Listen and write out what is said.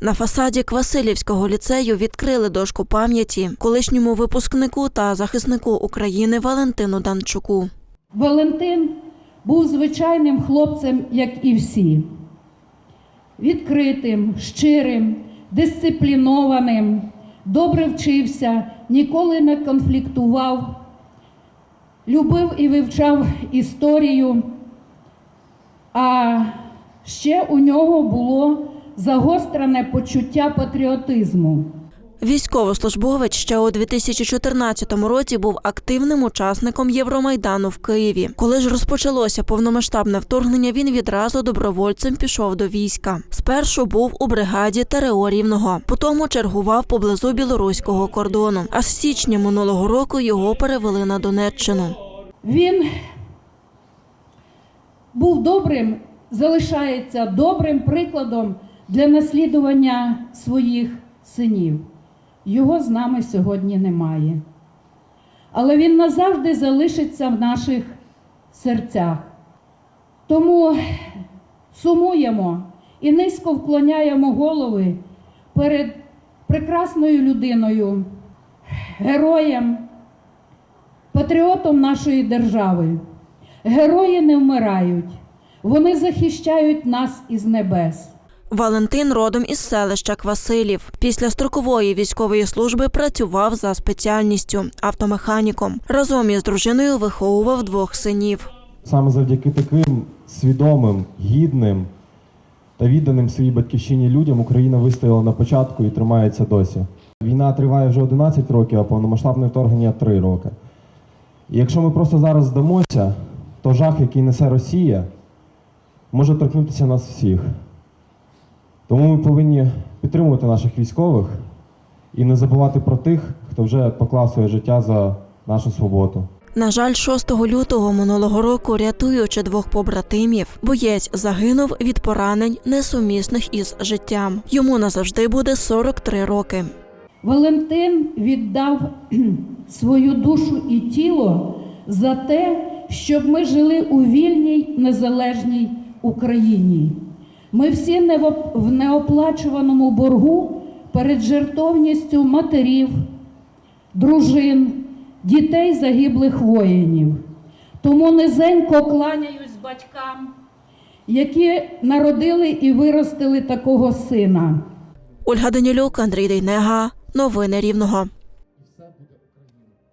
На фасаді Квасилівського ліцею відкрили дошку пам'яті колишньому випускнику та захиснику України Валентину Данчуку. Валентин був звичайним хлопцем, як і всі. Відкритим, щирим, дисциплінованим, добре вчився, ніколи не конфліктував, любив і вивчав історію. А ще у нього було загострене почуття патріотизму. Військовослужбовець ще у 2014 році був активним учасником Євромайдану в Києві. Коли ж розпочалося повномасштабне вторгнення, він відразу добровольцем пішов до війська. Спершу був у бригаді ТРО Рівного, потім чергував поблизу білоруського кордону. А з січня минулого року його перевели на Донеччину. Він був добрим, залишається добрим прикладом для наслідування своїх синів. Його з нами сьогодні немає. Але він назавжди залишиться в наших серцях. Тому сумуємо і низько вклоняємо голови перед прекрасною людиною, героєм, патріотом нашої держави. Герої не вмирають, вони захищають нас із небес. Валентин родом із селища Квасилів. Після строкової військової служби працював за спеціальністю автомеханіком. Разом із дружиною виховував двох синів. Саме завдяки таким свідомим, гідним та відданим своїй батьківщині людям Україна вистояла на початку і тримається досі. Війна триває вже 11 років, а повномасштабне вторгнення 3 роки. І якщо ми просто зараз здамося, то жах, який несе Росія, може торкнутися нас всіх. Тому ми повинні підтримувати наших військових і не забувати про тих, хто вже поклав своє життя за нашу свободу. На жаль, 6 лютого минулого року, рятуючи двох побратимів, боєць загинув від поранень, несумісних із життям. Йому назавжди буде 43 роки. Валентин віддав свою душу і тіло за те, щоб ми жили у вільній незалежній Україні. Ми всі в- неоплачуваному боргу перед жертовністю матерів, дружин, дітей загиблих воїнів. Тому низенько кланяюсь батькам, які народили і виростили такого сина. Ольга Данілюк, Андрій Дейнега. Новини Рівного.